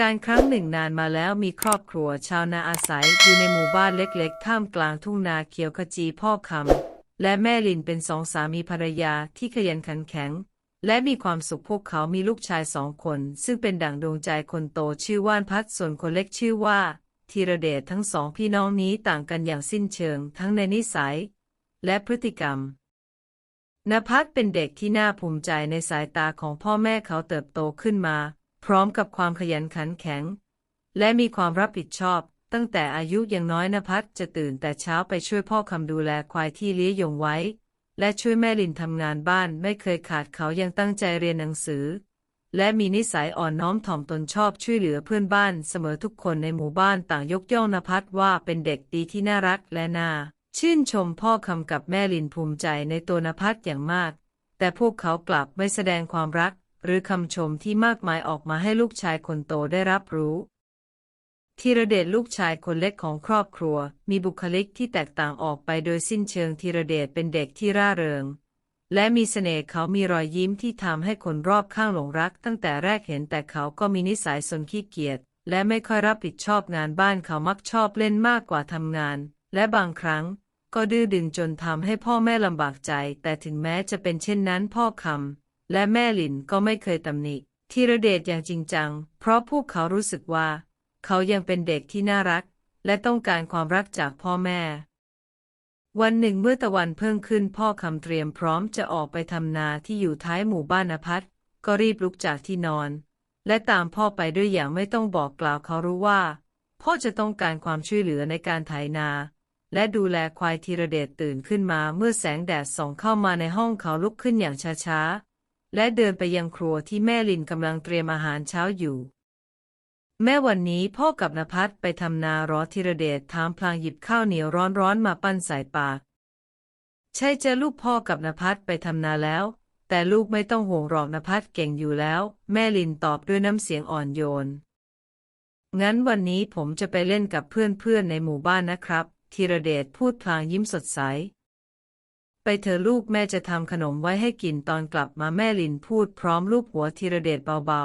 การครั้งหนึ่งนานมาแล้วมีครอบครัวชาวนาอาศัยอยู่ในหมู่บ้านเล็กๆ ท่ามกลางทุ่งนาเขียวขจีพ่อคำและแม่ลินเป็นสองสามีภรรยาที่ขยันขันแข็ง และมีความสุขพวกเขามีลูกชายสองคน ซึ่งเป็นดั่งดวงใจคนโตชื่อว่านพัดส่วนคนเล็กชื่อว่าธีรเดชทั้งสองพี่น้องนี้ต่างกันอย่างสิ้นเชิง ทั้งในนิสัย และพฤติกรรมนภัสเป็นเด็กที่น่าภูมิใจในสายตาของพ่อแม่เขาเติบโตขึ้นมา พร้อมกับความขยันขันแข็ง และมีความรับผิดชอบ ตั้งแต่อายุยังน้อยนภัสจะตื่นแต่เช้าไปช่วยพ่อคำดูแลควายที่เลี้ยงไว้ และช่วยแม่ลินทำงานบ้านไม่เคยขาดเขายังตั้งใจเรียนหนังสือ และมีนิสัยอ่อนน้อมถ่อมตนชอบช่วยเหลือเพื่อนบ้านเสมอทุกคนในหมู่บ้านต่างยกย่องนภัสว่าเป็นเด็กดีที่น่ารักและน่าชื่นชมพ่อคำกับแม่ลินภูมิใจในตัวนภัสอย่างมาก แต่พวกเขากลับไม่แสดงความรัก หรือคำชมที่มากมายออกมาให้ลูกชายคนโตได้รับรู้ธีรเดชลูกชายคนเล็กของครอบครัว มีบุคลิกที่แตกต่างออกไปโดยสิ้นเชิงธีรเดชเป็นเด็กที่ร่าเริง และมีเสน่ห์เขามีรอยยิ้มที่ทำให้คนรอบข้างหลงรัก ตั้งแต่แรกเห็นแต่เขาก็มีนิสัยสนขี้เกียจและไม่ค่อยรับผิดชอบงานบ้านเขามักชอบเล่นมากกว่าทำงาน และบางครั้ง ก็ดื้อดึงจนทำให้พ่อแม่ลำบากใจ แต่ถึงแม้จะเป็นเช่นนั้นพ่อคำ และแม่หลินก็ไม่เคยตำหนิธีรเดชอย่างจริงจัง เพราะพวกเขารู้สึกว่า เขายังเป็นเด็กที่น่ารัก และต้องการความรักจากพ่อแม่ วันหนึ่งเมื่อตะวันเพิ่งขึ้นพ่อคำเตรียมพร้อมจะออกไปทำนาที่อยู่ท้ายหมู่บ้านนภัสก็รีบลุกจากที่นอน และตามพ่อไปด้วยอย่างไม่ต้องบอกกล่าวเขารู้ว่า พ่อจะต้องการความช่วยเหลือในการไถนา และดูแลควายธีรเดชตื่นขึ้นมาเมื่อแสงแดดส่องเข้ามาในห้องเขาลุกขึ้นอย่างช้าๆ และเดินไปยังครัวที่แม่ลินกำลังเตรียมอาหารเช้าอยู่ แม่วันนี้พ่อกับนภัสไปทำนารอธีรเดชถามพลางหยิบข้าวเหนียวร้อนๆมาปั้นใส่ปาก ใช่จะลูกพ่อกับนภัสไปทำนาแล้ว แต่ลูกไม่ต้องห่วงหรอกนภัสเก่งอยู่แล้ว แม่ลินตอบด้วยน้ำเสียงอ่อนโยน งั้นวันนี้ผมจะไปเล่นกับเพื่อนๆในหมู่บ้านนะครับธีรเดชพูดพลางยิ้มสดใส ไปเถอะลูกแม่จะทำขนมไว้ให้กินตอนกลับมาแม่ลินพูดพร้อมลูบหัวธีรเดชเบา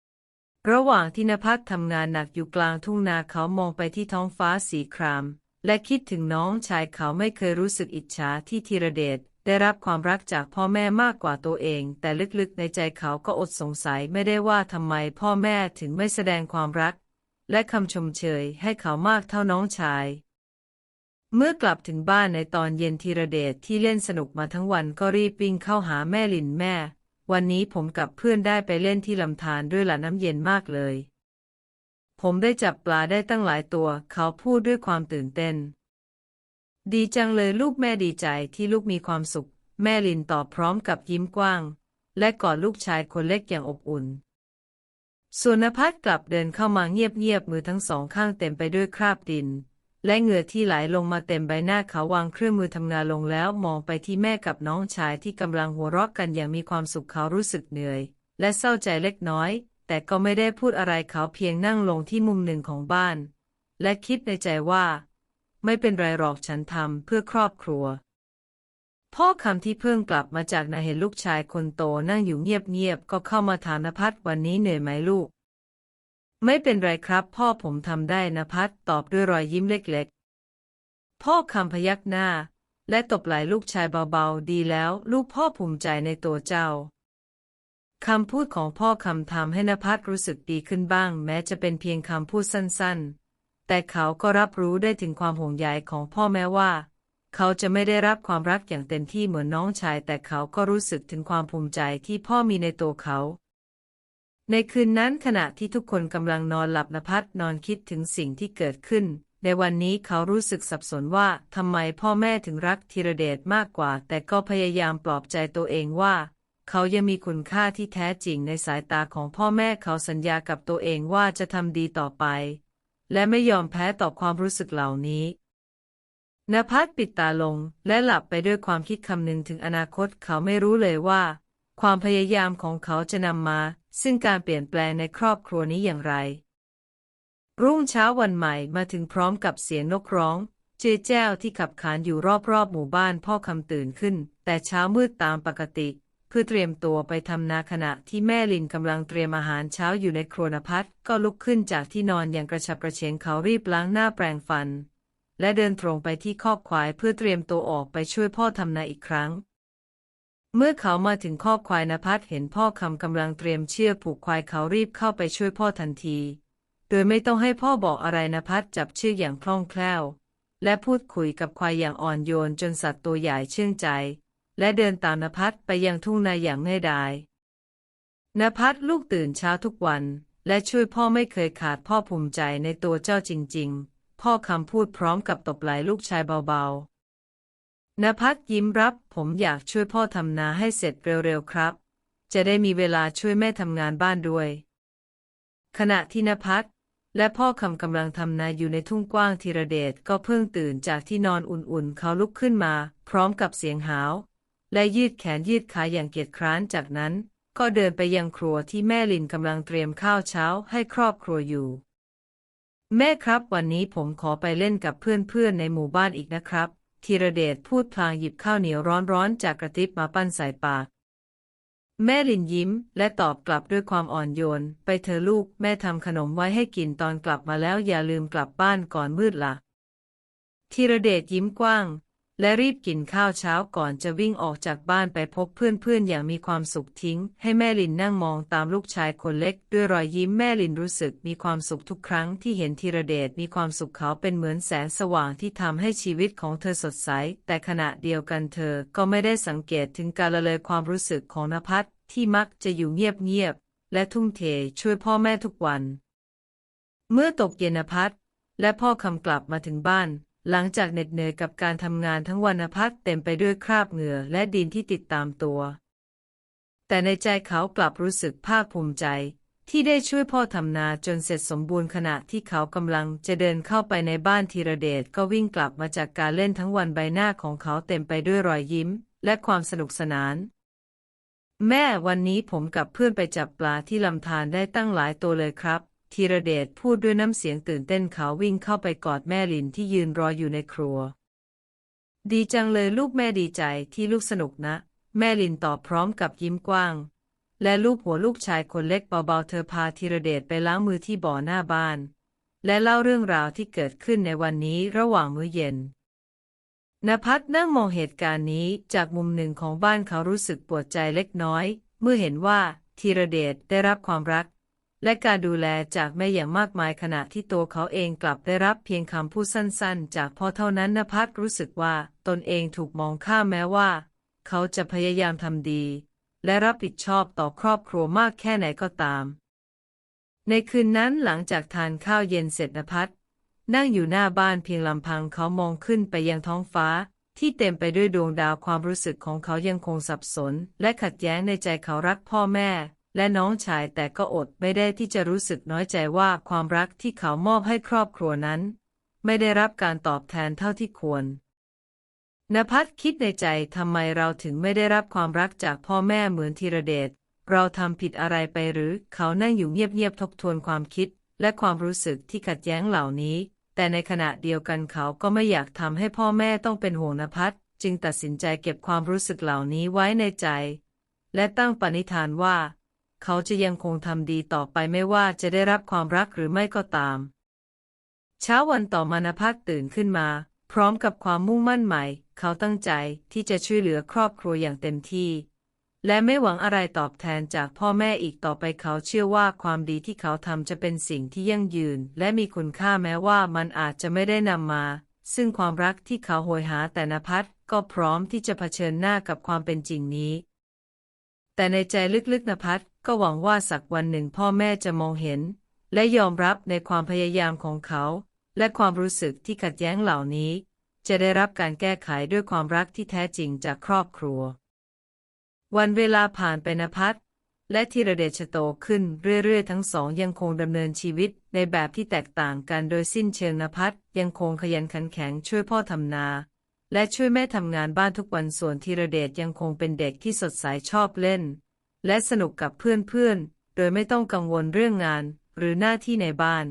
ๆ ระหว่างที่นภัสทำงานหนักอยู่กลางทุ่งนาเขามองไปที่ท้องฟ้าสีคราม และคิดถึงน้องชายเขาไม่เคยรู้สึกอิจฉาที่ธีรเดชได้รับความรักจากพ่อแม่มากกว่าตัวเอง แต่ลึกๆในใจเขาก็อดสงสัยไม่ได้ว่าทำไมพ่อแม่ถึงไม่แสดงความรัก และคำชมเชยให้เขามากเท่าน้องชาย เมื่อกลับถึงบ้านในตอนเย็นธีรเดชที่เล่นสนุกมาทั้งวันก็รีบวิ่งเข้าหาแม่ลินแม่ วันนี้ผมกับเพื่อนได้ไปเล่นที่ลำธารด้วยละน้ำเย็นมากเลย ผมได้จับปลาได้ตั้งหลายตัว เขาพูดด้วยความตื่นเต้น ดีจังเลยลูกแม่ดีใจที่ลูกมีความสุข แม่ลินตอบพร้อมกับยิ้มกว้าง และกอดลูกชายคนเล็กอย่างอบอุ่นส่วนนภัสกลับเดินเข้ามาเงียบๆมือทั้งสองข้างเต็มไปด้วยคราบดิน และเหงื่อที่ไหลลงมาเต็มใบหน้าเขาวางเครื่องมือทำงานลงแล้วมองไปที่แม่กับน้องชายที่กำลังหัวเราะกันอย่างมีความสุขเขารู้สึกเหนื่อย และเศร้าใจเล็กน้อย แต่ก็ไม่ได้พูดอะไรเขาเพียงนั่งลงที่มุมหนึ่งของบ้าน และคิดในใจว่า ไม่เป็นไรหรอกฉันทำเพื่อครอบครัว พ่อคำที่เพิ่งกลับมาจากนาเห็นลูกชายคนโตนั่งอยู่เงียบๆก็เข้ามาถามนภัสวันนี้เหนื่อยไหมลูก ไม่เป็นไรครับ พ่อผมทำได้นภัสตอบด้วยรอยยิ้มเล็กๆ พ่อคำพยักหน้า และตบไหล่ลูกชายเบาๆ ดีแล้ว ลูกพ่อภูมิใจในตัวเจ้าคำพูดของพ่อคำทำให้นภัสรู้สึกดีขึ้นบ้าง แม้จะเป็นเพียงคำพูดสั้นๆ แต่เขาก็รับรู้ได้ถึงความห่วงใยของพ่อแม้ว่า เขาจะไม่ได้รับความรักอย่างเต็มที่เหมือนน้องชาย แต่เขาก็รู้สึกถึงความภูมิใจที่พ่อมีในตัวเขา ในคืนนั้นขณะที่ทุกคนกำลังนอนหลับนภัสนอนคิดถึงสิ่งที่เกิดขึ้น ในวันนี้เขารู้สึกสับสนว่าทำไมพ่อแม่ถึงรักธีรเดชมากกว่า แต่ก็พยายามปลอบใจตัวเองว่า เขายังมีคุณค่าที่แท้จริงในสายตาของพ่อแม่เขาสัญญากับตัวเองว่าจะทำดีต่อไป และไม่ยอมแพ้ต่อความรู้สึกเหล่านี้นภัสปิดตาลงและหลับไปด้วยความคิดคำนึงถึงอนาคตเขาไม่รู้เลยว่า ความพยายามของเขาจะนำมา ซึ่งการเปลี่ยนแปลงในครอบครัวนี้อย่างไร รุ่งเช้าวันใหม่มาถึงพร้อมกับเสียงนกร้อง เจ๊แจ้วที่ขับขานอยู่รอบๆหมู่บ้านพ่อคำตื่นขึ้น แต่เช้ามืดตามปกติ เพื่อเตรียมตัวไปทำนาขณะที่แม่ลินกำลังเตรียมอาหารเช้าอยู่ในครัวนภัสก็ลุกขึ้นจากที่นอนอย่างกระฉับกระเฉงเขารีบล้างหน้าแปรงฟัน และเดินตรงไปที่คอกควายเพื่อเตรียมตัวออกไปช่วยพ่อทำนาอีกครั้ง เมื่อเขามาถึงคอกควายนภัสเห็นพ่อคำกำลังเตรียมเชือกผูกควายเขารีบเข้าไปช่วยพ่อทันที โดยไม่ต้องให้พ่อบอกอะไรนภัสจับเชือกอย่างคล่องแคล่ว และพูดคุยกับควายอย่างอ่อนโยนจนสัตว์ตัวใหญ่เชื่องใจ และเดินตามนภัสไปยังทุ่งนาอย่างง่ายดายนภัสลูกตื่นเช้าทุกวัน และช่วยพ่อไม่เคยขาดพ่อภูมิใจในตัวเจ้าจริง ๆ พ่อคำพูดพร้อมกับตบไหลลูกชายเบาๆ นภัสยิ้มรับ ผมอยากช่วยพ่อทำนาให้เสร็จเร็วๆครับ จะได้มีเวลาช่วยแม่ทำงานบ้านด้วย ขณะที่นภัสและพ่อคำกำลังทำนาอยู่ในทุ่งกว้างธีรเดชก็เพิ่งตื่นจากที่นอนอุ่นๆ เขาลุกขึ้นมา พร้อมกับเสียงหาว และยืดแขนยืดขาอย่างเกียจคร้านจากนั้น ก็เดินไปยังครัวที่แม่ลินกำลังเตรียมข้าวเช้าให้ครอบครัวอยู่ แม่ครับวันนี้ผมขอไปเล่นกับเพื่อนๆในหมู่บ้านอีกนะครับ ธีรเดชพูดพลางหยิบข้าวเหนียวร้อนๆจากกระติบมาปั้นใส่ปาก แม่ลินยิ้มและตอบกลับด้วยความอ่อนโยน ไปเธอลูกแม่ทำขนมไว้ให้กินตอนกลับมาแล้วอย่าลืมกลับบ้านก่อนมืดล่ะธีรเดชยิ้มกว้าง และรีบกินข้าวเช้าก่อนจะวิ่งออกจากบ้านไปพบเพื่อนๆ อย่างมีความสุขทิ้ง ให้แม่ลินนั่งมองตามลูกชายคนเล็ก ด้วยรอยยิ้มแม่ลินรู้สึกมีความสุขทุกครั้งที่เห็นธีรเดชมีความสุขเขาเป็นเหมือนแสงสว่างที่ทำให้ชีวิตของเธอสดใส แต่ขณะเดียวกันเธอก็ไม่ได้สังเกตถึงการละเลยความรู้สึกของนภัสที่มักจะอยู่เงียบๆและทุ่มเทช่วยพ่อแม่ทุกวัน เมื่อตกเย็นนภัสและพ่อคำกลับมาถึงบ้าน หลังจากเหน็ดเหนื่อยกับการทำงานทั้งวันนภัสเต็มไปด้วยคราบเหงื่อและดินที่ติดตามตัว แต่ในใจเขากลับรู้สึกภาคภูมิใจ ที่ได้ช่วยพ่อทำนาจนเสร็จสมบูรณ์ขณะที่เขากำลังจะเดินเข้าไปในบ้านธีรเดชก็วิ่งกลับมาจากการเล่นทั้งวันใบหน้าของเขาเต็มไปด้วยรอยยิ้ม และความสนุกสนาน แม่วันนี้ผมกับเพื่อนไปจับปลาที่ลำธารได้ตั้งหลายตัวเลยครับ ธีรเดชพูดด้วยน้ำเสียงตื่นเต้นเขาวิ่งเข้าไปกอดแม่ลินที่ยืนรออยู่ในครัว ดีจังเลยลูกแม่ดีใจที่ลูกสนุกนะ แม่ลินตอบพร้อมกับยิ้มกว้าง และลูกหัวลูกชายคนเล็กเบาๆเธอพาธีรเดชไปล้างมือที่บ่อหน้าบ้าน และเล่าเรื่องราวที่เกิดขึ้นในวันนี้ระหว่างมื้อเย็นนภัสนั่งมองเหตุการณ์นี้จากมุมหนึ่งของบ้านเขารู้สึกปวดใจเล็กน้อย เมื่อเห็นว่าธีรเดชได้รับความรัก และการดูแลจากแม่อย่างมากมายขณะที่ตัวเขาเองกลับได้รับเพียงคำพูดสั้นๆ จากพ่อเท่านั้นนภัสรู้สึกว่าตนเองถูกมองข้ามแม้ว่า เขาจะพยายามทำดี และรับผิดชอบต่อครอบครัวมากแค่ไหนก็ตาม ในคืนนั้นหลังจากทานข้าวเย็นเสร็จนภัสนั่งอยู่หน้าบ้านเพียงลำพังเขามองขึ้นไปยังท้องฟ้า ที่เต็มไปด้วยดวงดาวความรู้สึกของเขายังคงสับสน และขัดแย้งในใจเขารักพ่อแม่ และน้องชายแต่ก็อดไม่ได้ที่จะรู้สึกน้อยใจว่าความรักที่เขามอบให้ครอบครัวนั้น ไม่ได้รับการตอบแทนเท่าที่ควรนภัสคิดในใจทำไมเราถึงไม่ได้รับความรักจากพ่อแม่เหมือนธีรเดชเราทำผิดอะไรไปหรือเขานั่งอยู่เงียบๆทบทวนความคิด และความรู้สึกที่ขัดแย้งเหล่านี้ แต่ในขณะเดียวกันเขาก็ไม่อยากทำให้พ่อแม่ต้องเป็นห่วงนภัสจึงตัดสินใจเก็บความรู้สึกเหล่านี้ไว้ในใจ และตั้งปณิธานว่า เขาจะยังคงทำดีต่อไปไม่ว่าจะได้รับความรักหรือไม่ก็ตาม เช้าวันต่อมานภัสตื่นขึ้นมา พร้อมกับความมุ่งมั่นใหม่ เขาตั้งใจที่จะช่วยเหลือครอบครัวอย่างเต็มที่ และไม่หวังอะไรตอบแทนจากพ่อแม่อีกต่อไปเขาเชื่อว่าความดีที่เขาทำจะเป็นสิ่งที่ยั่งยืน และมีคุณค่าแม้ว่ามันอาจจะไม่ได้นำมา ซึ่งความรักที่เขาโหยหาแต่นภัสก็พร้อมที่จะเผชิญหน้ากับความเป็นจริงนี้ แต่ในใจลึกๆนภัส ก็หวังว่าสักวันหนึ่งพ่อแม่จะมองเห็น และยอมรับในความพยายามของเขา และความรู้สึกที่ขัดแย้งเหล่านี้ จะได้รับการแก้ไขด้วยความรักที่แท้จริงจากครอบครัว วันเวลาผ่านไปนภัสและธีรเดชโตขึ้นเรื่อยๆ ทั้งสองยังคงดำเนินชีวิตในแบบที่แตกต่างกันโดยสิ้นเชิงนภัสยังคงขยันขันแข็งช่วยพ่อทำนา และช่วยแม่ทำงานบ้านทุกวันส่วนธีรเดชยังคงเป็นเด็กที่สดใสชอบเล่น และสนุกกับเพื่อนๆ โดยไม่ต้องกังวลเรื่องงานหรือหน้าที่ในบ้าน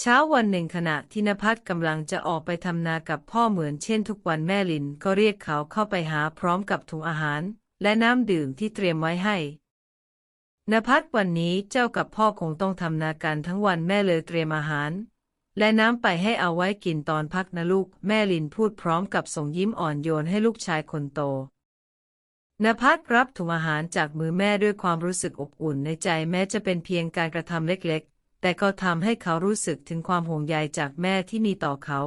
เช้าวันหนึ่งขณะที่นภัสกำลังจะออกไปทำนากับพ่อเหมือนเช่นทุกวันแม่ลินก็เรียกเขาเข้าไปหาพร้อมกับถุงอาหาร และน้ำดื่มที่เตรียมไว้ให้นภัสวันนี้เจ้ากับพ่อคงต้องทำนาการทั้งวันแม่เลยเตรียมอาหาร และน้ำไปให้เอาไว้กินตอนพักนะลูก แม่ลินพูดพร้อมกับส่งยิ้มอ่อนโยนให้ลูกชายคนโต นภัสรับถุงอาหารจากมือแม่ด้วยความรู้สึกอบอุ่นในใจแม้จะเป็นเพียงการกระทำเล็กๆ แต่ก็ทำให้เขารู้สึกถึงความห่วงใยจากแม่ที่มีต่อเขา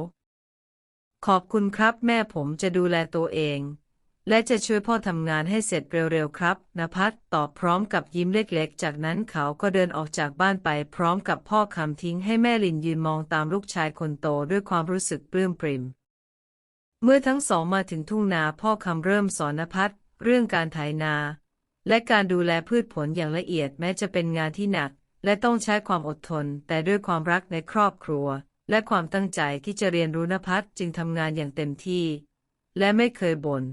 ขอบคุณครับแม่ผมจะดูแลตัวเอง และจะช่วยพ่อทำงานให้เสร็จเร็วๆครับนภัสตอบพร้อมกับยิ้มเล็กๆ จากนั้นเขาก็เดินออกจากบ้านไปพร้อมกับพ่อคำทิ้งให้แม่ลินยืนมองตามลูกชายคนโตด้วยความรู้สึกปลื้มปริมเมื่อทั้งสองมาถึงทุ่งนาพ่อคำเริ่มสอนนภัส เรื่องการไถนา และการดูแลพืชผลอย่างละเอียดแม้จะเป็นงานที่หนัก และต้องใช้ความอดทน แต่ด้วยความรักในครอบครัว และความตั้งใจที่จะเรียนรู้นภัสจึงทำงานอย่างเต็มที่ และไม่เคยบน่น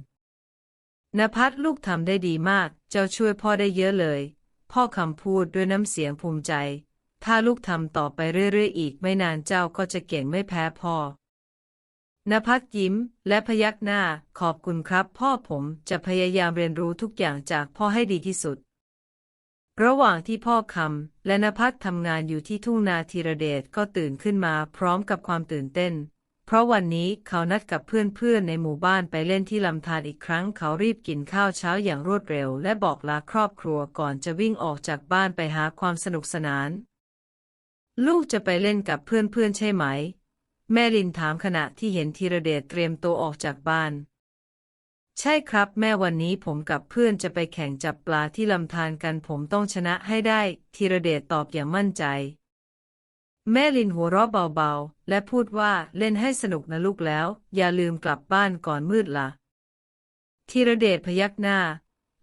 นภัสลูกทำได้ดีมาก เจ้าช่วยพ่อได้เยอะเลย พ่อคำพูดด้วยน้ำเสียงภูมิใจ ถ้าลูกทำต่อไปเรื่อยๆอีกไม่นานเจ้าก็จะเก่งไม่แพ้พ่อ นภัสยิ้มและพยักหน้าขอบคุณครับ พ่อผมจะพยายามเรียนรู้ทุกอย่างจากพ่อให้ดีที่สุด ระหว่างที่พ่อคำและนภัสทำงานอยู่ที่ทุ่งนาธีรเดชก็ตื่นขึ้นมาพร้อมกับความตื่นเต้น เพราะวันนี้เขานัดกับเพื่อนๆในหมู่บ้านไปเล่นที่ลำธารอีกครั้ง เขารีบกินข้าวเช้าอย่างรวดเร็ว และบอกลาครอบครัวก่อนจะวิ่งออกจากบ้านไปหาความสนุกสนาน ลูกจะไปเล่นกับเพื่อนๆใช่ไหม แม่ลินถามขณะที่เห็นธีรเดชเตรียมตัวออกจากบ้าน ใช่ครับแม่วันนี้ผมกับเพื่อนจะไปแข่งจับปลาที่ลำธารกันผมต้องชนะให้ได้ธีรเดชตอบอย่างมั่นใจ แม่ลินหัวเราะเบาๆ และพูดว่าเล่นให้สนุกนะลูกแล้ว อย่าลืมกลับบ้านก่อนมืดละธีรเดชพยักหน้า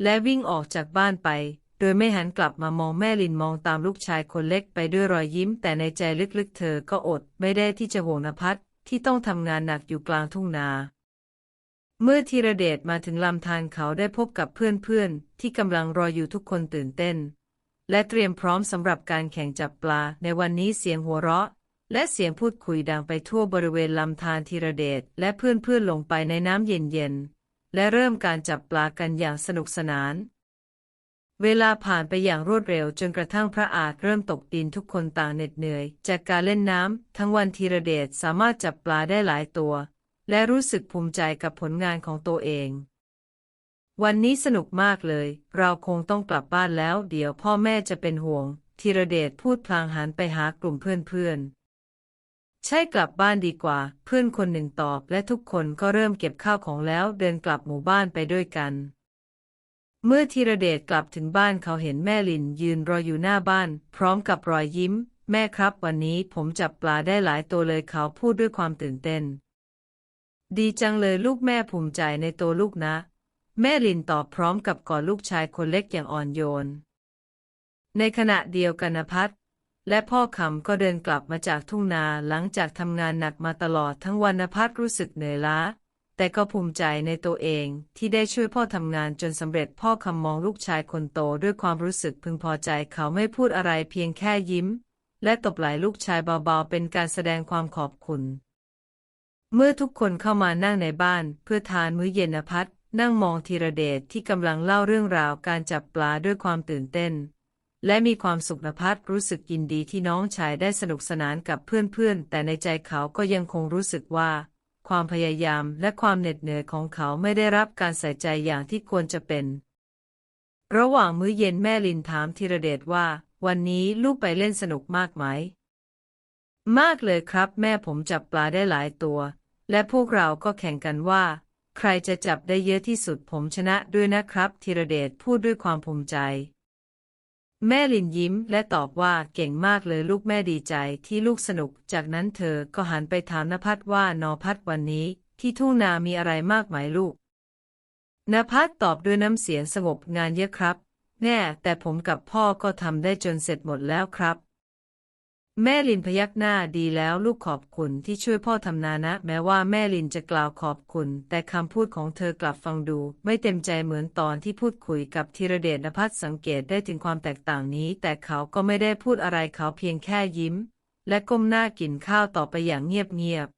และวิ่งออกจากบ้านไป โดยไม่หันกลับมามองแม่ลินมองตามลูกชายคนเล็กไปด้วยรอยยิ้ม แต่ในใจลึกๆ เธอก็อดไม่ได้ที่จะห่วงนภัสที่ต้องทำงานหนักอยู่กลางทุ่งนา เมื่อธีรเดชมาถึงลำธารเขาได้พบกับเพื่อนๆ ที่กำลังรออยู่ทุกคนตื่นเต้น และเตรียมพร้อมสำหรับการแข่งจับปลา ในวันนี้เสียงหัวเราะ และเสียงพูดคุยดังไปทั่วบริเวณลำธารธีรเดชและเพื่อนๆลงไปในน้ำเย็นๆและเริ่มการจับปลากันอย่างสนุกสนาน เวลาผ่านไปอย่างรวดเร็วจนกระทั่งพระอาจเริ่มตกดินทุกคนต่างเหน็ดเหนื่อย จากการเล่นน้ำทั้งวันธีรเดชสามารถจับปลาได้หลายตัว และรู้สึกภูมิใจกับผลงานของตัวเอง วันนี้สนุกมากเลย เราคงต้องกลับบ้านแล้ว เดี๋ยวพ่อแม่จะเป็นห่วงธีรเดชพูดพลางหันไปหากลุ่มเพื่อนๆ ใช่กลับบ้านดีกว่า เพื่อนคนหนึ่งตอบ และทุกคนก็เริ่มเก็บข้าวของแล้วเดินกลับหมู่บ้านไปด้วยกัน เมื่อธีรเดชกลับถึงบ้านเขาเห็นแม่ลินยืนรออยู่หน้าบ้าน พร้อมกับรอยยิ้ม แม่ครับวันนี้ผมจับปลาได้หลายตัวเลยเขาพูดด้วยความตื่นเต้น ดีจังเลยลูกแม่ภูมิใจในตัวลูกนะ แม่ลินตอบพร้อมกับกอดลูกชายคนเล็กอย่างอ่อนโยน ในขณะเดียวกันนภัสและพ่อคำก็เดินกลับมาจากทุ่งนาหลังจากทำงานหนักมาตลอดทั้งวันนภัสรู้สึกเหนื่อยล้า แต่ก็ภูมิใจในตัวเองที่ได้ช่วยพ่อทำงานจนสำเร็จพ่อคำมองลูกชายคนโตด้วยความรู้สึกพึงพอใจเขาไม่พูดอะไรเพียงแค่ยิ้ม และตบไหล่ลูกชายเบาๆ เป็นการแสดงความขอบคุณ เมื่อทุกคนเข้ามานั่งในบ้านเพื่อทานมื้อเย็นนภัสนั่งมองธีรเดชที่กำลังเล่าเรื่องราวการจับปลาด้วยความตื่นเต้น และมีความสุขนภัสรู้สึกยินดีที่น้องชายได้สนุกสนานกับเพื่อนๆแต่ในใจเขาก็ยังคงรู้สึกว่า ความพยายามและความเหน็ดเหนื่อยของเขาไม่ได้รับการใส่ใจอย่างที่ควรจะเป็น ระหว่างมื้อเย็นแม่ลินถามธีรเดชว่า วันนี้ลูกไปเล่นสนุกมากไหม มากเลยครับแม่ผมจับปลาได้หลายตัว และพวกเราก็แข่งกันว่า ใครจะจับได้เยอะที่สุดผมชนะด้วยนะครับธีรเดชพูดด้วยความภูมิใจ แม่ลินยิ้มและตอบว่าเก่งมากเลยลูกแม่ดีใจที่ลูกสนุก จากนั้นเธอก็หันไปถามนภัสว่านอพัสวันนี้ ที่ทุ่งนามีอะไรมากไหมลูกนภัสตอบด้วยน้ำเสียงสงบงานเยอะครับ แน่แต่ผมกับพ่อก็ทำได้จนเสร็จหมดแล้วครับ แม่ลินพยักหน้าดีแล้วลูกขอบคุณที่ช่วยพ่อทำนานะ แม้ว่าแม่ลินจะกล่าวขอบคุณ แต่คำพูดของเธอกลับฟังดู ไม่เต็มใจเหมือนตอนที่พูดคุยกับธีรเดชนภัสสังเกตได้ถึงความแตกต่างนี้ แต่เขาก็ไม่ได้พูดอะไรเขาเพียงแค่ยิ้ม และก้มหน้ากินข้าวต่อไปอย่างเงียบ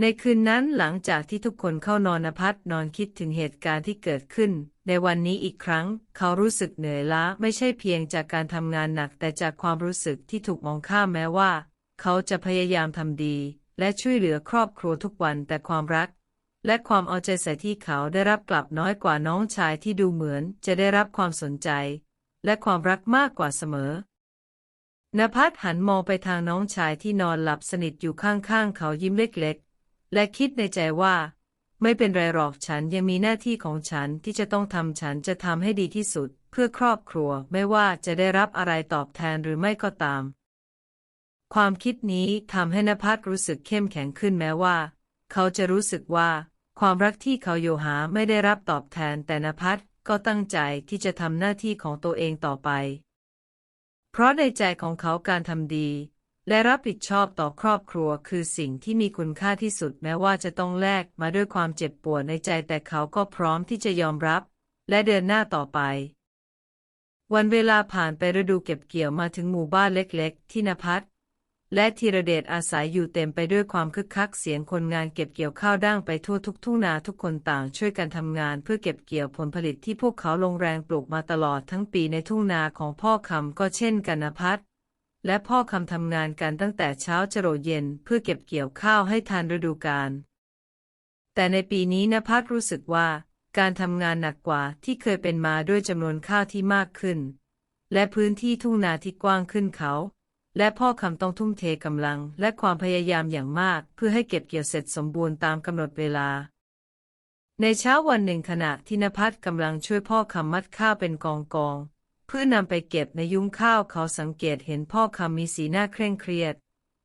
ในคืนนั้นหลังจากที่ทุกคนเข้านอนนภัสนอนคิดถึงเหตุการณ์ที่เกิดขึ้น ในวันนี้อีกครั้ง เขารู้สึกเหนื่อยล้าไม่ใช่เพียงจากการทำงานหนักแต่จากความรู้สึกที่ถูกมองข้ามแม้ว่า เขาจะพยายามทำดี และช่วยเหลือครอบครัวทุกวันแต่ความรัก และความเอาใจใส่ที่เขาได้รับกลับน้อยกว่าน้องชายที่ดูเหมือนจะได้รับความสนใจ และความรักมากกว่าเสมอนภัสหันมองไปทางน้องชายที่นอนหลับสนิทอยู่ข้างๆ เขายิ้มเล็กๆ และคิดในใจว่า ไม่เป็นไรหรอกฉันยังมีหน้าที่ของฉันที่จะต้องทำฉันจะทำให้ดีที่สุด เพื่อครอบครัวไม่ว่าจะได้รับอะไรตอบแทนหรือไม่ก็ตาม ความคิดนี้ทำให้นภัสรู้สึกเข้มแข็งขึ้นแม้ว่า เขาจะรู้สึกว่า ความรักที่เขาโยหาไม่ได้รับตอบแทนแต่นภัสก็ตั้งใจที่จะทำหน้าที่ของตัวเองต่อไป เพราะในใจของเขาการทำดี และรับผิดชอบต่อครอบครัวคือสิ่งที่มีคุณค่าที่สุดแม้ว่าจะต้องแลกมาด้วยความเจ็บปวดในใจแต่เขาก็พร้อมที่จะยอมรับ และเดินหน้าต่อไป วันเวลาผ่านไปฤดูเก็บเกี่ยวมาถึงหมู่บ้านเล็ก ๆ ที่นภัสและธีรเดชอาศัยอยู่เต็มไปด้วยความคึกคักเสียงคนงานเก็บเกี่ยวข้าวดั้งไปทั่วทุกทุ่งนาทุกคนต่างช่วยกันทำงานเพื่อเก็บเกี่ยวผลผลิตที่พวกเขาลงแรงปลูกมาตลอดทั้งปีในทุ่งนาของพ่อคำก็เช่นกันนภัส และพ่อคำทำงานกันตั้งแต่เช้าจรดเย็นเพื่อเก็บเกี่ยวข้าวให้ทันฤดูกาล แต่ในปีนี้นภัสรู้สึกว่าการทำงานหนักกว่าที่เคยเป็นมาด้วยจำนวนข้าวที่มากขึ้น และพื้นที่ทุ่งนาที่กว้างขึ้นเขา และพ่อคำต้องทุ่มเทกำลังและความพยายามอย่างมาก เพื่อให้เก็บเกี่ยวเสร็จสมบูรณ์ตามกำหนดเวลา ในเช้าวันหนึ่งขณะที่นภัสกำลังช่วยพ่อคำมัดข้าวเป็นกองกอง พื่อนำไปเก็บในยุ้งข้าวเขาสังเกตเห็นพ่อคำมีสีหน้าเคร่งเครียด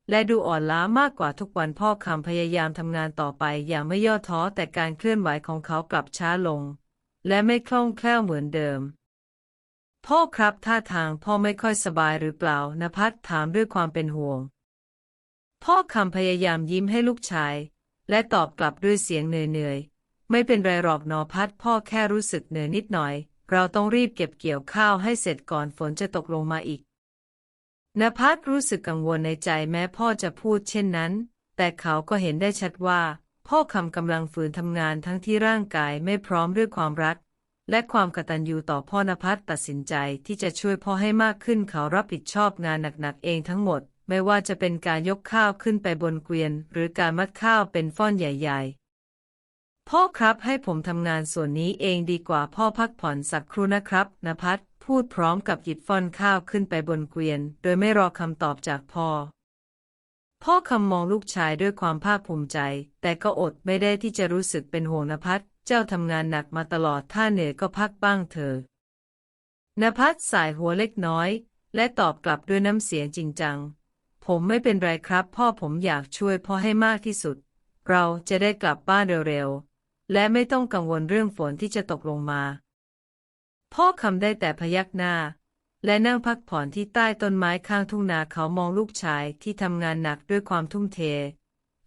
และดูอ่อนล้ามากกว่าทุกวันพ่อคำพยายามทำงานต่อไปอย่างไม่ย่อท้อแต่การเคลื่อนไหวของเขากลับช้าลง และไม่คล่องแคล่วเหมือนเดิม พ่อครับท่าทางพ่อไม่ค่อยสบายหรือเปล่านภัสถามด้วยความเป็นห่วง พ่อคำพยายามยิ้มให้ลูกชาย และตอบกลับด้วยเสียงเหนื่อยๆไม่เป็นไรหรอกนอพัดพ่อแค่รู้สึกเหนื่อยนิดหน่อย เราต้องรีบเก็บเกี่ยวข้าวให้เสร็จก่อนฝนจะตกลงมาอีกนภัสรู้สึกกังวลในใจแม้พ่อจะพูดเช่นนั้น แต่เขาก็เห็นได้ชัดว่า พ่อคำกำลังฝืนทำงานทั้งที่ร่างกายไม่พร้อมด้วยความรัก และความกตัญญูต่อพ่อนภัสตัดสินใจที่จะช่วยพ่อให้มากขึ้นเขารับผิดชอบงานหนักๆเองทั้งหมด ไม่ว่าจะเป็นการยกข้าวขึ้นไปบนเกวียน หรือการมัดข้าวเป็นฟ่อนใหญ่ ๆ พ่อครับให้ผมทำงานส่วนนี้เองดีกว่าพ่อพักผ่อนสักครู่นะครับนภัสพูดพร้อมกับหยิบฟอนข้าวขึ้นไปบนเกวียน โดยไม่รอคำตอบจากพ่อ พ่อคำมองลูกชายด้วยความภาคภูมิใจ แต่ก็อดไม่ได้ที่จะรู้สึกเป็นห่วงนภัสเจ้าทำงานหนักมาตลอดถ้าเหนื่อยก็พักบ้างเถอะนภัสสายหัวเล็กน้อย และตอบกลับด้วยน้ำเสียงจริงจัง ผมไม่เป็นไรครับ พ่อผมอยากช่วยพ่อให้มากที่สุด เราจะได้กลับบ้านเร็วๆ และไม่ต้องกังวลเรื่องฝนที่จะตกลงมา พ่อคำได้แต่พยักหน้า และนั่งพักผ่อนที่ใต้ต้นไม้ข้างทุ่งนาเขามองลูกชายที่ทำงานหนักด้วยความทุ่มเท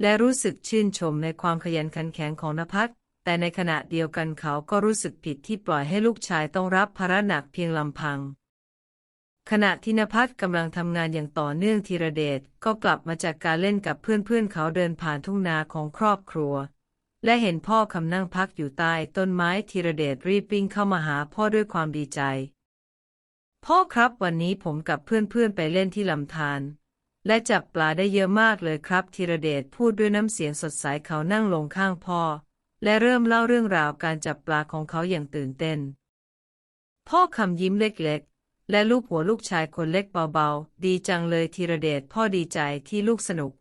และรู้สึกชื่นชมในความขยันขันแข็งของนภัสแต่ในขณะเดียวกันเขาก็รู้สึกผิดที่ปล่อยให้ลูกชายต้องรับภาระหนักเพียงลำพัง ขณะที่นภัสกำลังทำงานอย่างต่อเนื่องธีรเดชก็กลับมาจากการเล่นกับเพื่อนๆเขาเดินผ่านทุ่งนาของครอบครัว และเห็นพ่อคำนั่งพักอยู่ใต้ต้นไม้ธีรเดชรีบวิ่งเข้ามาหาพ่อด้วยความดีใจ พ่อครับวันนี้ผมกับเพื่อนๆไปเล่นที่ลำธารและจับปลาได้เยอะมากเลยครับธีรเดชพูดด้วยน้ำเสียงสดใสเขานั่งลงข้างพ่อ และเริ่มเล่าเรื่องราวการจับปลาของเขาอย่างตื่นเต้น พ่อคำยิ้มเล็กๆ และลูกหัวลูกชายคนเล็กเบาๆ ดีจังเลยธีรเดชพ่อดีใจที่ลูกสนุก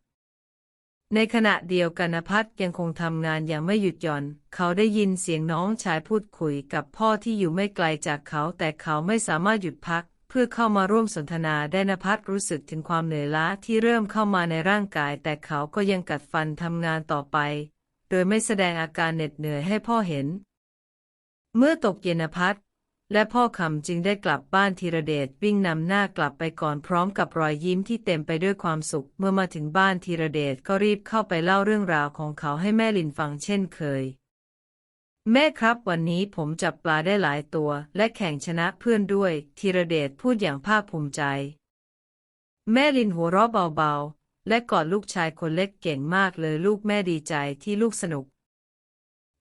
ในขณะเดียวกันนภัสยังคงทำงานอย่างไม่หยุดหย่อน เขาได้ยินเสียงน้องชายพูดคุยกับพ่อที่อยู่ไม่ไกลจากเขา แต่เขาไม่สามารถหยุดพัก เพื่อเข้ามาร่วมสนทนาได้นภัสรู้สึกถึงความเหนื่อยล้าที่เริ่มเข้ามาในร่างกาย แต่เขาก็ยังกัดฟันทำงานต่อไป โดยไม่แสดงอาการเหน็ดเหนื่อยให้พ่อเห็น เมื่อตกเย็นนภัส และพ่อคำจึงได้กลับบ้านธีรเดชวิ่งนำหน้ากลับไปก่อนพร้อมกับรอยยิ้มที่เต็มไปด้วยความสุข เมื่อมาถึงบ้านธีรเดชก็รีบเข้าไปเล่าเรื่องราวของเขาให้แม่ลินฟังเช่นเคย แม่ครับวันนี้ผมจับปลาได้หลายตัว และแข่งชนะเพื่อนด้วยธีรเดชพูดอย่างภาคภูมิใจ แม่ลินหัวเราะเบาๆ และกอดลูกชายคนเล็กเก่งมากเลยลูกแม่ดีใจที่ลูกสนุก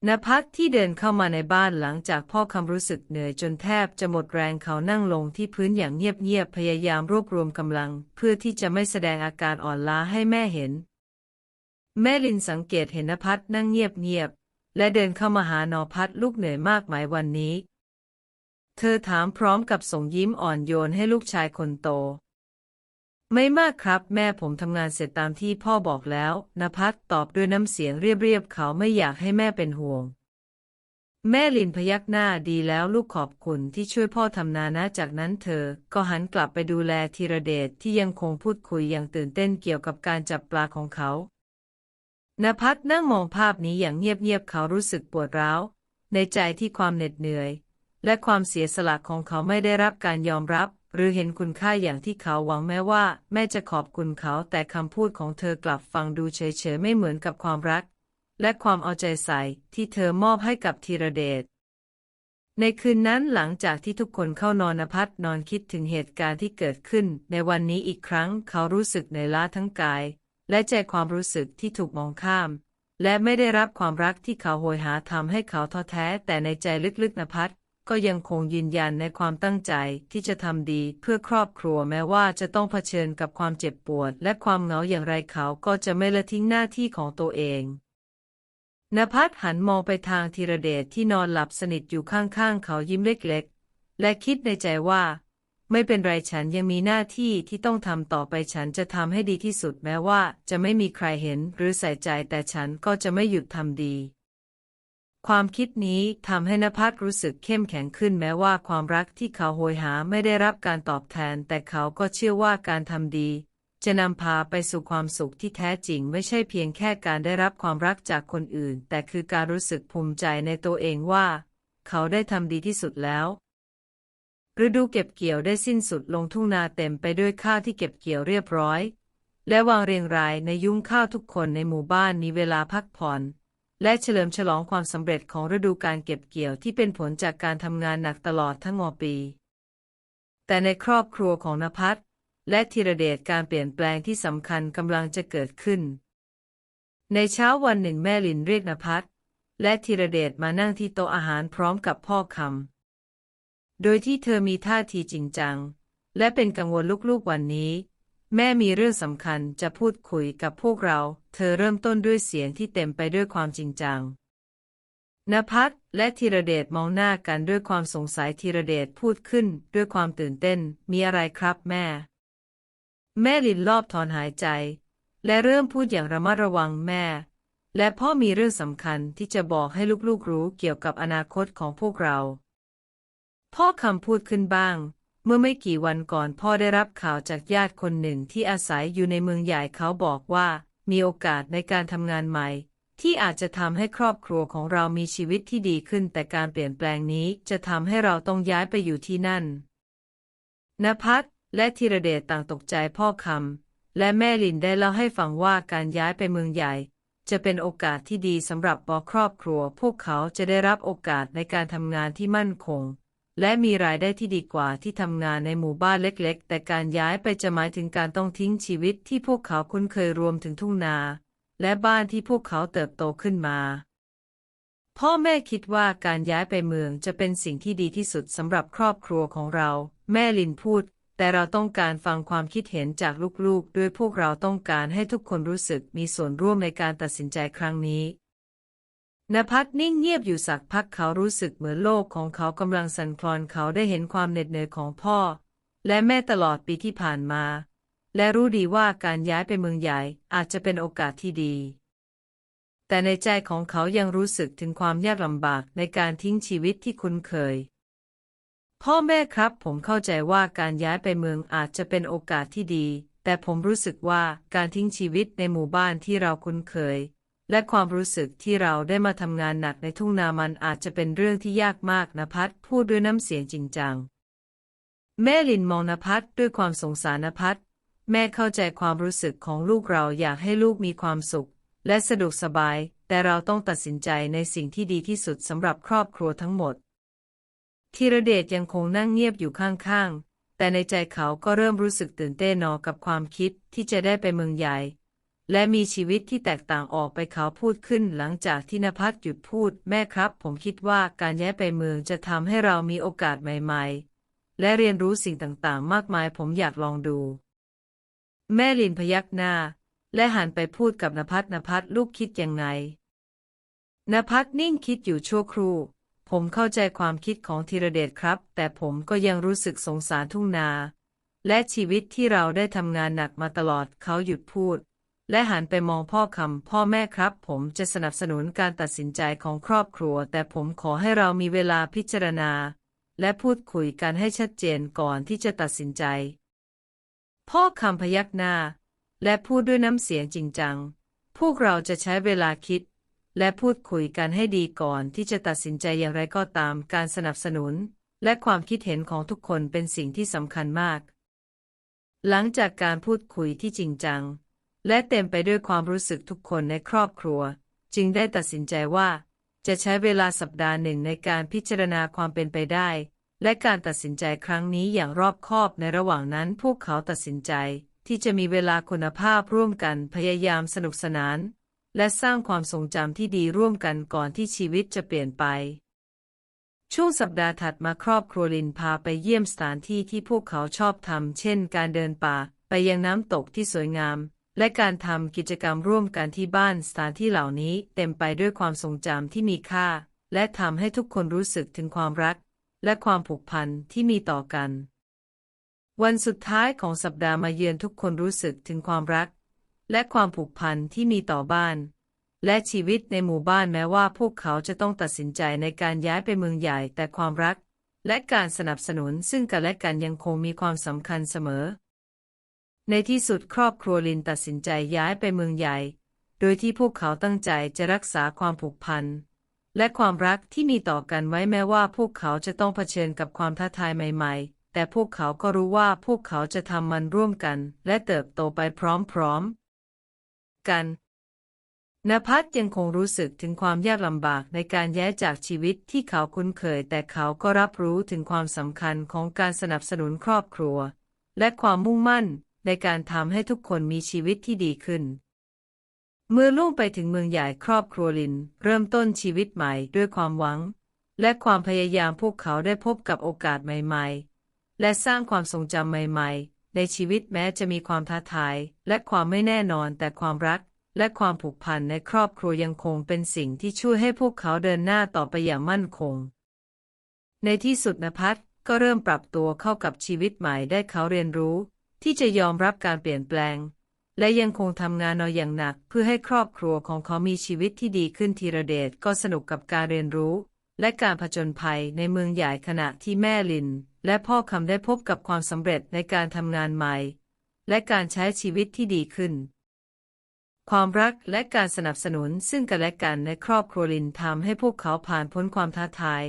นภัสที่เดินเข้ามาในบ้านหลังจากพ่อคำรู้สึกเหนื่อยจนแทบจะหมดแรงเขานั่งลงที่พื้นอย่างเงียบๆพยายามรวบรวมกำลัง เพื่อที่จะไม่แสดงอาการอ่อนล้าให้แม่เห็น แม่ลินสังเกตเห็นนภัสนั่งเงียบๆและเดินเข้ามาหานอพัดลูกเหนื่อยมากไหมวันนี้ เธอถามพร้อมกับส่งยิ้มอ่อนโยนให้ลูกชายคนโต ไม่มากครับ แม่ผมทำงานเสร็จตามที่พ่อบอกแล้วนภัสตอบด้วยน้ำเสียงเรียบๆเขาไม่อยากให้แม่เป็นห่วง แม่ลินพยักหน้าดีแล้วลูกขอบคุณที่ช่วยพ่อทำนานะจากนั้นเธอ ก็หันกลับไปดูแลธีรเดชที่ยังคงพูดคุยอย่างตื่นเต้นเกี่ยวกับการจับปลาของเขานภัสนั่งมองภาพนี้อย่างเงียบๆเขารู้สึกปวดร้าว ในใจที่ความเหน็ดเหนื่อย และความเสียสละของเขาไม่ได้รับการยอมรับ หรือเห็นคุณค่าอย่างที่เขาหวังแม้ว่า แม่จะขอบคุณเขาแต่คำพูดของเธอกลับฟังดูเฉยๆไม่เหมือนกับความรัก และความเอาใจใส่ที่เธอมอบให้กับธีรเดชในคืนนั้นหลังจากที่ทุกคนเข้านอนนภัสนอนคิดถึงเหตุการณ์ที่เกิดขึ้น ในวันนี้อีกครั้งเขารู้สึกเหนื่อยล้าทั้งกาย และใจความรู้สึกที่ถูกมองข้าม และไม่ได้รับความรักที่เขาโหยหาทำให้เขาท้อแท้แต่ในใจลึกๆนภัส ก็ยังคงยืนยันในความตั้งใจที่จะทำดีเพื่อครอบครัวแม้ว่าจะต้องเผชิญกับความเจ็บปวด และความเหงาอย่างไรเขาก็จะไม่ละทิ้งหน้าที่ของตัวเองนภัสหันมองไปทางธีรเดชที่นอนหลับสนิทอยู่ข้างๆ เขายิ้มเล็กๆ และคิดในใจว่า ไม่เป็นไรฉันยังมีหน้าที่ที่ต้องทำต่อไปฉันจะทำให้ดีที่สุดแม้ว่าจะไม่มีใครเห็นหรือใส่ใจแต่ฉันก็จะไม่หยุดทำดี ความคิดนี้ทำให้นภัสรู้สึกเข้มแข็งขึ้นแม้ว่าความรักที่เขาโหยหาไม่ได้รับการตอบแทน แต่เขาก็เชื่อว่าการทำดี จะนำพาไปสู่ความสุขที่แท้จริง ไม่ใช่เพียงแค่การได้รับความรักจากคนอื่น แต่คือการรู้สึกภูมิใจในตัวเองว่า เขาได้ทำดีที่สุดแล้วฤดูเก็บเกี่ยวได้สิ้นสุดลงทุ่งนาเต็มไปด้วยข้าวที่เก็บเกี่ยวเรียบร้อย และวางเรียงรายในยุ้งข้าวทุกคนในหมู่บ้านมีเวลาพักผ่อน และเฉลิมฉลองความสำเร็จของฤดูการเก็บเกี่ยวที่เป็นผลจากการทำงานหนักตลอดทั้งงปี แต่ในครอบครัวของนภัสและธีรเดชการเปลี่ยนแปลงที่สำคัญกำลังจะเกิดขึ้น ในเช้าวันหนึ่งแม่ลินเรียกนภัสและธีรเดชมานั่งที่โต๊ะอาหารพร้อมกับพ่อคำโดยที่เธอมีท่าทีจริงจัง และเป็นกังวลลูกๆวันนี้ แม่มีเรื่องสำคัญจะพูดคุยกับพวกเรา เธอเริ่มต้นด้วยเสียงที่เต็มไปด้วยความจริงจังนภัสและธีรเดชมองหน้ากันด้วยความสงสัยธีรเดชพูดขึ้นด้วยความตื่นเต้น มีอะไรครับแม่ แม่ลินรอบถอนหายใจ และเริ่มพูดอย่างระมัดระวังแม่ และพ่อมีเรื่องสำคัญที่จะบอกให้ลูกๆรู้เกี่ยวกับอนาคตของพวกเรา พ่อคำพูดขึ้นบ้าง เมื่อไม่กี่วันก่อนพ่อได้รับข่าวจากญาติคนหนึ่งที่อาศัยอยู่ในเมืองใหญ่เขาบอกว่า มีโอกาสในการทำงานใหม่ ที่อาจจะทำให้ครอบครัวของเรามีชีวิตที่ดีขึ้น แต่การเปลี่ยนแปลงนี้จะทำให้เราต้องย้ายไปอยู่ที่นั่นนภัสและธีรเดชต่างตกใจพ่อคำและแม่ลินได้เล่าให้ฟังว่าการย้ายไปเมืองใหญ่ จะเป็นโอกาสที่ดีสำหรับบอครอบครัว พวกเขาจะได้รับโอกาสในการทำงานที่มั่นคง และมีรายได้ที่ดีกว่าที่ทำงานในหมู่บ้านเล็กๆ แต่การย้ายไปจะหมายถึงการต้องทิ้งชีวิตที่พวกเขาคุ้นเคยรวมถึงทุ่งนา และบ้านที่พวกเขาเติบโตขึ้นมา พ่อแม่คิดว่าการย้ายไปเมืองจะเป็นสิ่งที่ดีที่สุดสำหรับครอบครัวของเรา แม่ลินพูด แต่เราต้องการฟังความคิดเห็นจากลูกๆ ด้วยพวกเราต้องการให้ทุกคนรู้สึกมีส่วนร่วมในการตัดสินใจครั้งนี้ นภัสนิ่งเงียบอยู่สักพักเขารู้สึกเหมือนโลกของเขากำลังสั่นคลอนเขาได้เห็นความเหน็ดเหนื่อยของพ่อ และแม่ตลอดปีที่ผ่านมา และรู้ดีว่าการย้ายไปเมืองใหญ่อาจจะเป็นโอกาสที่ดี แต่ในใจของเขายังรู้สึกถึงความยากลำบากในการทิ้งชีวิตที่คุ้นเคย พ่อแม่ครับผมเข้าใจว่าการย้ายไปเมืองอาจจะเป็นโอกาสที่ดี แต่ผมรู้สึกว่าการทิ้งชีวิตในหมู่บ้านที่เราคุ้นเคย และความรู้สึกที่เราได้มาทำงานหนักในทุ่งนามันอาจจะเป็นเรื่องที่ยากมากนภัสพูดด้วยน้ำเสียงจริงจัง แม่ลินมองนภัสด้วยความสงสารนภัสแม่เข้าใจความรู้สึกของลูกเราอยากให้ลูกมีความสุข และสะดวกสบาย แต่เราต้องตัดสินใจในสิ่งที่ดีที่สุดสำหรับครอบครัวทั้งหมดธีรเดชยังคงนั่งเงียบอยู่ข้างๆ แต่ในใจเขาก็เริ่มรู้สึกตื่นเต้นนอกับความคิดที่จะได้ไปเมืองใหญ่ และมีชีวิตที่แตกต่างออกไปเขาพูดขึ้นหลังจากที่นภัสหยุดพูด แม่ครับ ผมคิดว่าการย้ายไปเมืองจะทำให้เรามีโอกาสใหม่ ๆ และเรียนรู้สิ่งต่างๆ มากมายผมอยากลองดู แม่ลินพยักหน้า และหันไปพูดกับนภัสนภัสลูกคิดยังไงนภัสนิ่งคิดอยู่ชั่วครู่ ผมเข้าใจความคิดของธีรเดชครับ แต่ผมก็ยังรู้สึกสงสารทุ่งนา และชีวิตที่เราได้ทำงานหนักมาตลอดเขาหยุดพูด และหันไปมองพ่อคำพ่อแม่ครับ ผมจะสนับสนุนการตัดสินใจของครอบครัว แต่ผมขอให้เรามีเวลาพิจารณา และพูดคุยกันให้ชัดเจนก่อนที่จะตัดสินใจ พ่อคำพยักหน้า และพูดด้วยน้ำเสียงจริงจัง พวกเราจะใช้เวลาคิด และพูดคุยกันให้ดีก่อนที่จะตัดสินใจอย่างไรก็ตามการสนับสนุน และความคิดเห็นของทุกคนเป็นสิ่งที่สำคัญมาก หลังจากการพูดคุยที่จริงจัง และเต็มไปด้วยความรู้สึกทุกคนในครอบครัว จึงได้ตัดสินใจว่า จะใช้เวลาสัปดาห์หนึ่งในการพิจารณาความเป็นไปได้ และการตัดสินใจครั้งนี้อย่างรอบคอบในระหว่างนั้นพวกเขาตัดสินใจ ที่จะมีเวลาคุณภาพร่วมกันพยายามสนุกสนาน และสร้างความทรงจำที่ดีร่วมกันก่อนที่ชีวิตจะเปลี่ยนไป ช่วงสัปดาห์ถัดมาครอบครัวลินพาไปเยี่ยมสถานที่ที่พวกเขาชอบทำเช่น การเดินป่าไปยังน้ำตกที่สวยงาม และการทำกิจกรรมร่วมกันที่บ้านสถานที่เหล่านี้เต็มไปด้วยความทรงจำที่มีค่า และทำให้ทุกคนรู้สึกถึงความรัก และความผูกพันที่มีต่อกัน วันสุดท้ายของสัปดาห์มาเยือนทุกคนรู้สึกถึงความรัก และความผูกพันที่มีต่อบ้าน และชีวิตในหมู่บ้านแม้ว่าพวกเขาจะต้องตัดสินใจในการย้ายไปเมืองใหญ่แต่ความรัก และการสนับสนุนซึ่งกันและกันยังคงมีความสำคัญเสมอ ในที่สุดครอบครัวลินตัดสินใจย้ายไปเมืองใหญ่ โดยที่พวกเขาตั้งใจจะรักษาความผูกพัน และความรักที่มีต่อกันไว้แม้ว่าพวกเขาจะต้องเผชิญกับความท้าทายใหม่ ๆ แต่พวกเขาก็รู้ว่าพวกเขาจะทำมันร่วมกัน และเติบโตไปพร้อมๆกันนภัสยังคงรู้สึกถึงความยากลำบากในการแย้จากชีวิตที่เขาคุ้นเคย แต่เขาก็รับรู้ถึงความสำคัญของการสนับสนุนครอบครัว และความมุ่งมั่น ในการทำให้ทุกคนมีชีวิตที่ดีขึ้น เมื่อล่วงไปถึงเมืองใหญ่ครอบครัวลิน เริ่มต้นชีวิตใหม่ด้วยความหวัง และความพยายามพวกเขาได้พบกับโอกาสใหม่ ๆ และสร้างความทรงจำใหม่ ๆ ในชีวิตแม้จะมีความท้าทาย และความไม่แน่นอนแต่ความรักและความผูกพันในครอบครัวยังคงเป็นสิ่งที่ช่วยให้พวกเขาเดินหน้าต่อไปอย่างมั่นคง ในที่สุดนภัสก็เริ่มปรับตัวเข้ากับชีวิตใหม่ได้เขาเรียนรู้ ที่จะยอมรับการเปลี่ยนแปลง และยังคงทำงานเอาอย่างหนัก เพื่อให้ครอบครัวของเขามีชีวิตที่ดีขึ้นธีรเดชก็สนุกกับการเรียนรู้ และการผจญภัยในเมืองใหญ่ขณะที่แม่ลิน และพ่อคำได้พบกับความสำเร็จในการทำงานใหม่ และการใช้ชีวิตที่ดีขึ้น ความรักและการสนับสนุนซึ่งกันและกันในครอบครัวลินทำให้พวกเขาผ่านพ้นความท้าทาย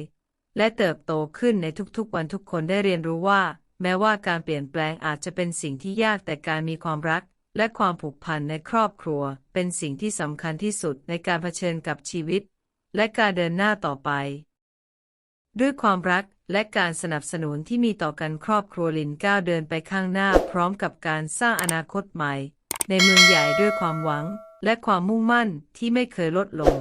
และเติบโตขึ้นในทุกๆวันทุกคนได้เรียนรู้ว่า แม้ว่าการเปลี่ยนแปลงอาจจะเป็นสิ่งที่ยากแต่การมีความรัก และความผูกพันในครอบครัว เป็นสิ่งที่สำคัญที่สุดในการเผชิญกับชีวิต และการเดินหน้าต่อไป ด้วยความรักและการสนับสนุนที่มีต่อกันครอบครัวลินก้าวเดินไปข้างหน้าพร้อมกับการสร้างอนาคตใหม่ ในเมืองใหญ่ด้วยความหวัง และความมุ่งมั่นที่ไม่เคยลดลง